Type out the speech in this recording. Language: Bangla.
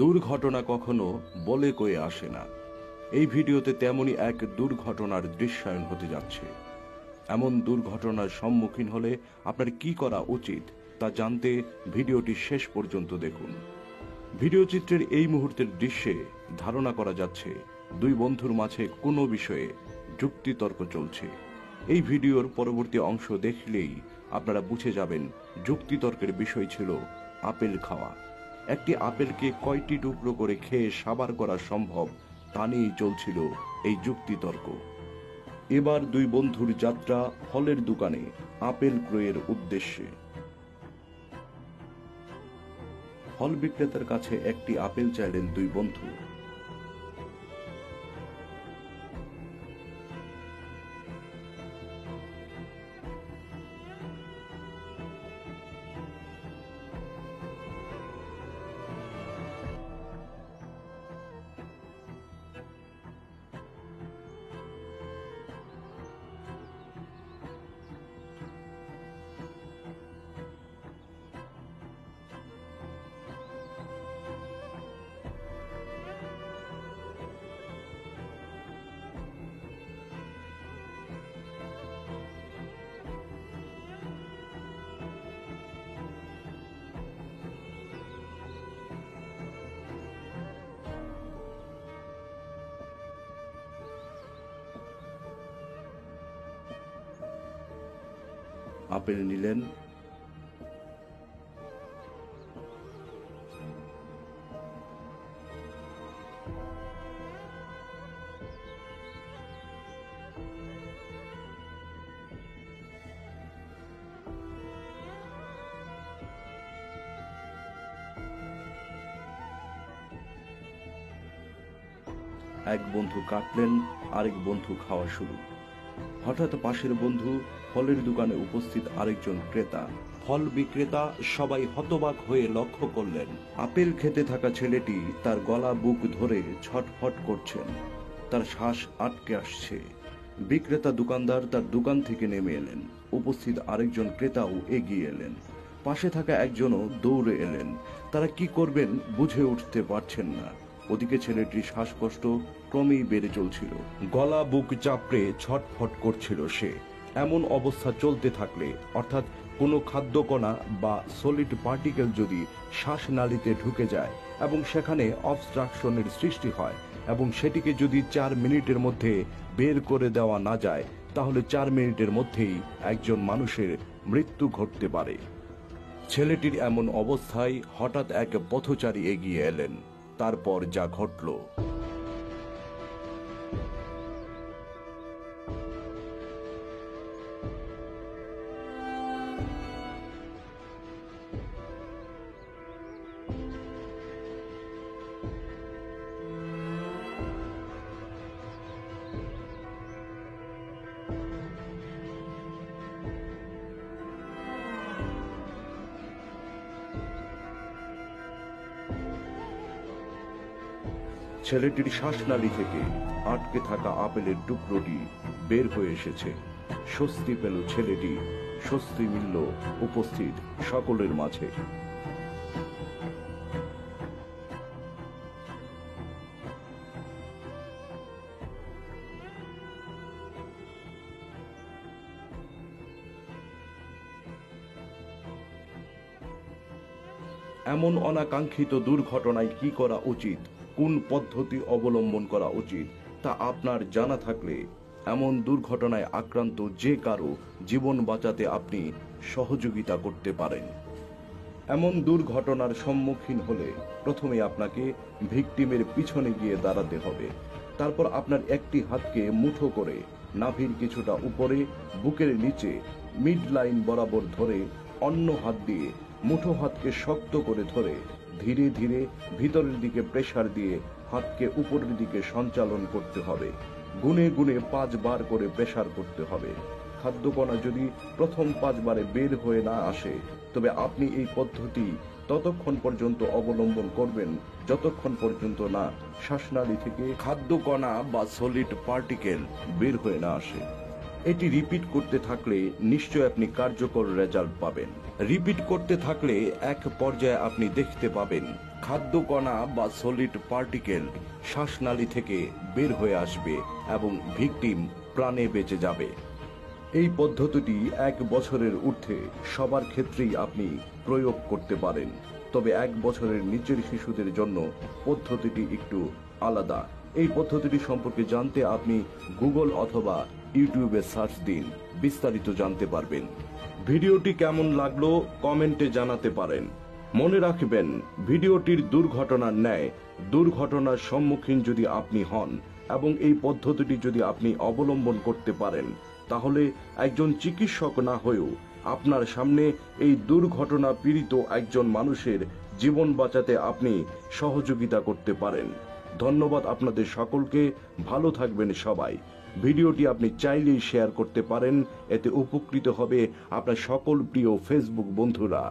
দুর্ঘটনা কখনো বলে কয়ে আসে না। এই ভিডিওতে তেমনই এক দুর্ঘটনার দৃশ্যায়ন হতে যাচ্ছে। এমন দুর্ঘটনার সম্মুখীন হলে আপনার কি করা উচিত তা জানতে ভিডিওটি শেষ পর্যন্ত দেখুন। ভিডিও চিত্রের এই মুহূর্তের দৃশ্যে ধারণা করা যাচ্ছে, দুই বন্ধুর মাঝে কোনো বিষয়ে যুক্তিতর্ক চলছে। এই ভিডিওর পরবর্তী অংশ দেখলেই আপনারা বুঝে যাবেন যুক্তিতর্কের বিষয় ছিল আপেল খাওয়া। একটি আপেলকে কয়টি টুকরো করে খেয়ে সাবার করা সম্ভব, তা নিয়েই চলছিল এই যুক্তিতর্ক। এবার দুই বন্ধুর যাত্রা ফলের দোকানে আপেল ক্রয়ের উদ্দেশ্যে। ফল বিক্রেতার কাছে একটি আপেল চাইলেন দুই বন্ধু। আপেল নিলেন। এক বন্ধু কাটলেন আরেক বন্ধু খাওয়া শুরু। হঠাৎ পাশের বন্ধু ফলের দোকানে উপস্থিত আরেকজন ক্রেতা। ফল বিক্রেতা সবাই হতবাক হয়ে লক্ষ্য করলেন, আপেল খেতে থাকা ছেলেটি তার গলা বুক ধরে ছটফট করছেন। তার শ্বাস আটকে আসছে। বিক্রেতা দোকানদার তার দোকান থেকে নেমে এলেন। উপস্থিত আরেকজন ক্রেতাও এগিয়ে এলেন। পাশে থাকা একজনও দৌড়ে এলেন। তারা কি করবেন বুঝে উঠতে পারছেন না। ওদিকে ছেলেটির শ্বাসকষ্ট ক্রমেই বেড়ে চলছিল। গলা, বুক চাপড়ে ছটফট করছিল সে। এমন অবস্থা চলতে থাকলে, অর্থাৎ কোনো খাদ্যকণা বা সলিড পার্টিকেল যদি শ্বাসনালীতে ঢুকে যায় এবং সেখানে অবস্ট্রাকশনের সৃষ্টি হয় এবং সেটিকে যদি চার মিনিটের মধ্যে বের করে দেওয়া না যায়, তাহলে চার মিনিটের মধ্যেই একজন মানুষের মৃত্যু ঘটতে পারে। ছেলেটির এমন অবস্থায় হঠাৎ এক পথচারী এগিয়ে এলেন। তারপর যা ঘটল। ছেলেটির শ্বাসনালী থেকে আটকে থাকা আপেলের টুকরোটি বের হয়ে এসেছে। স্বস্তি পেল ছেলেটি। স্বস্তি মিলল উপস্থিত সকলের মাঝে। এমন অনাকাঙ্ক্ষিত দুর্ঘটনায় কি করা উচিত? কোন পদ্ধতি অবলম্বন করা উচিত? তা আপনার জানা থাকলে এমন দুর্ঘটনায় আক্রান্ত যে কারও জীবন বাঁচাতে আপনি সহযোগিতা করতে পারেন। এমন দুর্ঘটনার সম্মুখীন হলে প্রথমে আপনাকে ভিকটিমের পিছনে গিয়ে দাঁড়াতে হবে। তারপর আপনার একটি হাতকে মুঠো করে নাভির কিছুটা উপরে, বুকের নিচে মিড লাইন বরাবর ধরে অন্য হাত দিয়ে মুঠো হাতকে শক্ত করে ধরে ধীরে ধীরে ভিতরের দিকে প্রেসার দিয়ে হাতকে উপরের দিকে সঞ্চালন করতে হবে। গুনে গুনে পাঁচবার করে প্রেসার করতে হবে। খাদ্যকণা যদি প্রথম পাঁচবারে বের হয়ে না আসে, তবে আপনি এই পদ্ধতি ততক্ষণ পর্যন্ত অবলম্বন করবেন, যতক্ষণ পর্যন্ত না শ্বাসনালী থেকে খাদ্যকণা বা সলিড পার্টিকেল বের হয়ে না আসে। এটি রিপিট করতে থাকলে নিশ্চয় আপনি কার্যকর রেজাল্ট পাবেন। রিপিট করতে থাকলে এক পর্যায়ে আপনি দেখতে পাবেন খাদ্য কণা বা সলিড পার্টিকেল শ্বাসনালী থেকে বের হয়ে আসবে এবং ভিকটিম প্রাণে বেঁচে যাবে। এই পদ্ধতিটি এক বছরের ঊর্ধ্বে সবার ক্ষেত্রেই আপনি প্রয়োগ করতে পারেন। তবে এক বছরের নিচের শিশুদের জন্য পদ্ধতিটি একটু আলাদা। এই পদ্ধতিটি সম্পর্কে জানতে আপনি গুগল অথবা ইউটিউবে সার্চ দিন, বিস্তারিত জানতে পারবেন। ভিডিওটি কেমন লাগল কমেন্টে জানাতে পারেন। মনে রাখবেন, ভিডিওটির দুর্ঘটনার ন্যায় দুর্ঘটনার সম্মুখীন যদি আপনি হন এবং এই পদ্ধতিটি যদি আপনি অবলম্বন করতে পারেন, তাহলে একজন চিকিৎসক না হয়েও আপনার সামনে এই দুর্ঘটনা পীড়িত একজন মানুষের জীবন বাঁচাতে আপনি সহযোগিতা করতে পারেন। ধন্যবাদ আপনাদের সকলকে, ভালো থাকবেন সবাই। ভিডিওটি আপনি চাইলেই শেয়ার করতে পারেন এতে উপকৃত হবে আপনার সকল প্রিয় ফেসবুক বন্ধুরা।